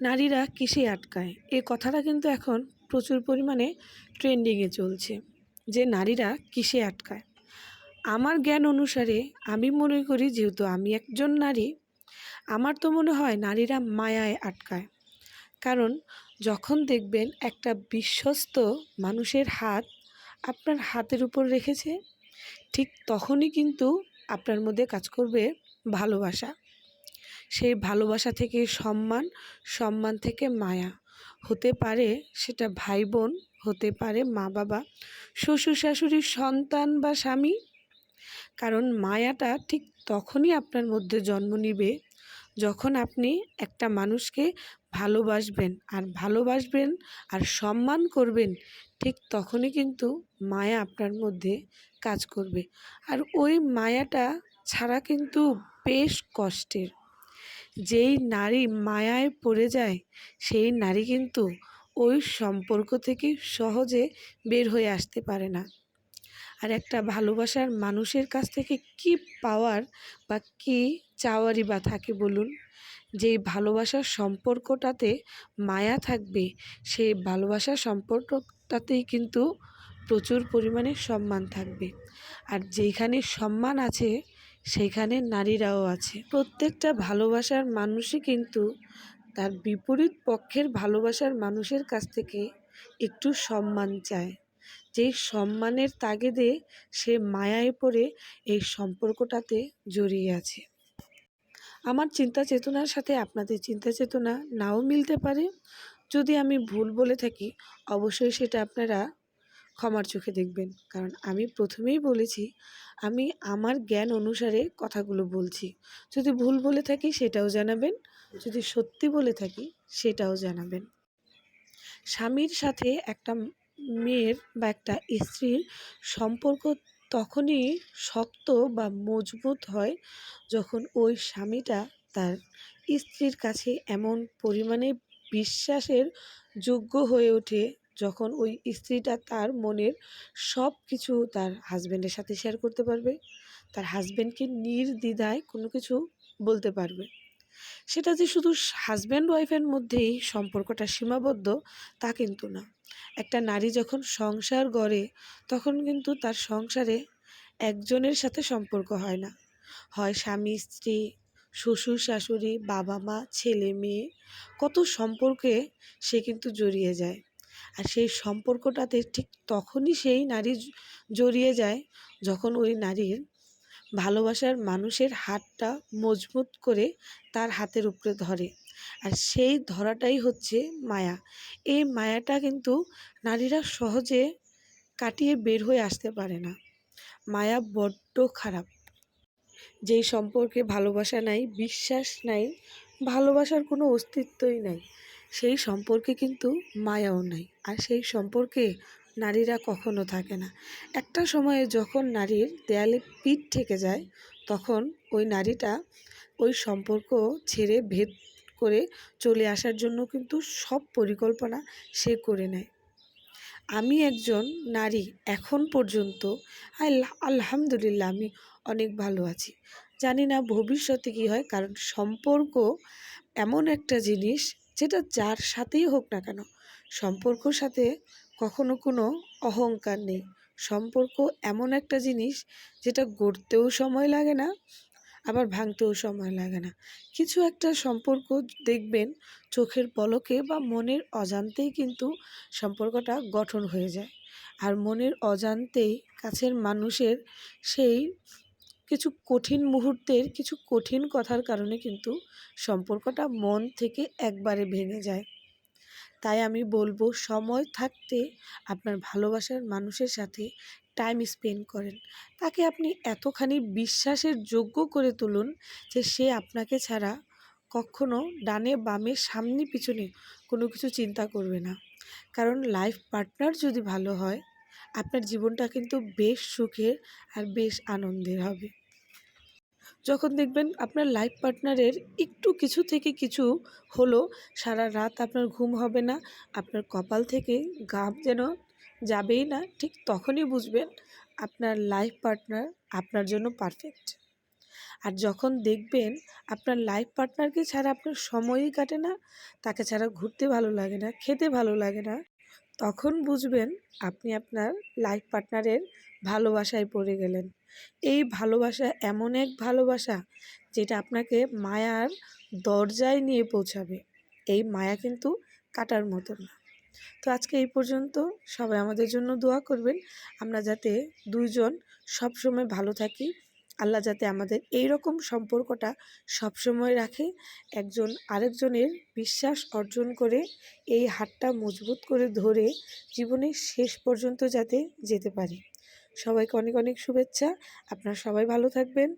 নারীরা কিসে আটকায়? এ কথাটা কিন্তু এখন প্রচুর পরিমাণে ট্রেন্ডিংয়ে চলছে, যে নারীরা কিসে আটকায়? আমার জ্ঞান অনুসারে আমি মনে করি যেহেতু আমি একজন নারী, আমার তো মনে হয় নারীরা মায়ায় আটকায়। কারণ যখন দেখবেন একটা বিশ্বস্ত মানুষের হাত আপনার হাতের উপর রেখেছে, ঠিক তখনই কিন্তু আপনার মধ্যে কাজ করবে ভালোবাসা। সেই ভালোবাসা থেকে সম্মান সম্মান থেকে মায়া। হতে পারে সেটা ভাই বোন হতে পারে মা বাবা শ্বশুর শাশুড়ির সন্তান বা স্বামী। কারণ মায়াটা ঠিক তখনই আপনার মধ্যে জন্ম নিবে যখন আপনি একটা মানুষকে ভালোবাসবেন আর ভালোবাসবেন আর সম্মান করবেন ঠিক তখনই কিন্তু মায়া আপনার মধ্যে কাজ করবে। আর ওই মায়াটা ছাড়া কিন্তু বেশ কষ্টের। যেই নারী মায়ায় পড়ে যায়, সেই নারী কিন্তু ওই সম্পর্ক থেকে সহজে বের হয়ে আসতে পারে না। আর একটা ভালোবাসার মানুষের কাছ থেকে কি পাওয়ার বা কি চাওয়ারই বা থাকে বলুন? যেই ভালোবাসার সম্পর্কটাতে মায়া থাকবে, সেই ভালোবাসার সম্পর্কটাতেই কিন্তু প্রচুর পরিমাণে সম্মান থাকবে। আর যেইখানে সম্মান আছে সেখানে নারীরাও আছে। প্রত্যেকটা ভালোবাসার মানুষই কিন্তু তার বিপরীত পক্ষের ভালোবাসার মানুষের কাছ থেকে একটু সম্মান চায়। যেই সম্মানের তাগিদে সে মায়ায় পড়ে এই সম্পর্কটাতে জড়িয়ে আছে। আমার চিন্তা চেতনার সাথে আপনাদের চিন্তা চেতনা নাও মিলতে পারে। যদি আমি ভুল বলে থাকি, অবশ্যই সেটা আপনারা ক্ষমার চোখে দেখবেন। কারণ আমি প্রথমেই বলেছি, আমি আমার জ্ঞান অনুসারে কথাগুলো বলছি। যদি ভুল বলে থাকি সেটাও জানাবেন, যদি সত্যি বলে থাকি সেটাও জানাবেন। স্বামীর সাথে একটা মেয়ের বা একটা স্ত্রীর সম্পর্ক তখনই শক্ত বা মজবুত হয় যখন ওই স্বামীটা তার স্ত্রীর কাছে এমন পরিমাণে বিশ্বাসের যোগ্য হয়ে ওঠে যখন ওই স্ত্রীটা তার মনের সব কিছু তার হাজব্যান্ডের সাথে শেয়ার করতে পারবে, তার হাজব্যান্ডকে নির্দ্বিধায় কোনো কিছু বলতে পারবে। সেটা যে শুধু হাজব্যান্ড ওয়াইফের মধ্যেই সম্পর্কটা সীমাবদ্ধ, তা কিন্তু না। একটা নারী যখন সংসার গড়ে, তখন কিন্তু তার সংসারে একজনের সাথে সম্পর্ক হয় না। হয় স্বামী, স্ত্রী, শ্বশুর, শাশুড়ি বাবা মা ছেলে, মেয়ে, কত সম্পর্কে সে কিন্তু জড়িয়ে যায়। আর সেই সম্পর্কটাতে ঠিক তখনই সেই নারী জড়িয়ে যায় যখন ওই নারীর ভালোবাসার মানুষের হাতটা মজবুত করে তার হাতের উপরে ধরে। আর সেই ধরাটাই হচ্ছে মায়া। এই মায়াটা কিন্তু নারীরা সহজে কাটিয়ে বের হয়ে আসতে পারে না। মায়া বড্ড খারাপ। যেই সম্পর্কে ভালোবাসা নাই, বিশ্বাস নাই, ভালোবাসার কোনো অস্তিত্বই নাই। সেই সম্পর্কে কিন্তু মায়াও নাই। আর সেই সম্পর্কে নারীরা কখনো থাকে না। একটা সময়ে যখন নারীর দেয়ালে পিঠ থেকে যায়, তখন ওই নারীটা ওই সম্পর্ক ছেড়ে ভেদ করে চলে আসার জন্য কিন্তু সব পরিকল্পনা সে করে নেয়। আমি একজন নারী এখন পর্যন্ত আলহামদুলিল্লাহ আমি অনেক ভালো আছি। জানি না ভবিষ্যতে কী হয়, কারণ সম্পর্ক এমন একটা জিনিস যেটা যার সাথেই হোক না কেন, সম্পর্কর সাথে কখনো কোনো অহংকার নেই। সম্পর্ক এমন একটা জিনিস যেটা গড়তেও সময় লাগে না, আবার ভাঙতেও সময় লাগে না। কিছু একটা সম্পর্ক দেখবেন, চোখের পলকে বা মনের অজান্তেই কিন্তু সম্পর্কটা গঠন হয়ে যায়। আর মনের অজান্তেই কাছের মানুষের সেই কিছু কঠিন মুহূর্তের কিছু কঠিন কথার কারণে কিন্তু সম্পর্কটা মন থেকে একবারে ভেঙে যায়। তাই আমি বলব, সময় থাকতে আপনার ভালোবাসার মানুষের সাথে টাইম স্পেন্ড করেন। তাকে আপনি এতখানি বিশ্বাসের যোগ্য করে তুলুন যে সে আপনাকে ছাড়া কখনো ডানে বামে সামনে পিছনে কোনো কিছু চিন্তা করবে না। কারণ লাইফ পার্টনার যদি ভালো হয় আপনার জীবনটা কিন্তু বেশ সুখের আর বেশ আনন্দের হবে। যখন দেখবেন আপনার লাইফ পার্টনারের একটু কিছু থেকে কিছু হলো, সারা রাত আপনার ঘুম হবে না, আপনার কপাল থেকে গাম যেন যাবেই না, ঠিক তখনই বুঝবেন আপনার লাইফ পার্টনার আপনার জন্য পারফেক্ট আর যখন দেখবেন আপনার লাইফ পার্টনারকে ছাড়া আপনার সময়ই কাটে না, তাকে ছাড়া ঘুরতে ভালো লাগে না, খেতে ভালো লাগে না তখন বুঝবেন আপনি আপনার লাইফ পার্টনারের ভালোবাসায় পড়ে গেলেন। এই ভালোবাসা এমন এক ভালোবাসা যেটা আপনাকে মায়ার দরজায় নিয়ে পৌঁছাবে। এই মায়া কিন্তু কাটার মতো না। তো আজকে এই পর্যন্ত সবাই আমাদের জন্য দোয়া করবেন। আমরা যাতে দুইজন সবসময় ভালো থাকি আল্লাহ যাতে আমাদের এই রকম সম্পর্কটা সবসময় রাখে, একজন আরেকজনের বিশ্বাস অর্জন করে, এই হাতটা মজবুত করে ধরে জীবনের শেষ পর্যন্ত যাতে যেতে পারি। সবাইকে অনেক অনেক শুভেচ্ছা। আপনারা সবাই ভালো থাকবেন।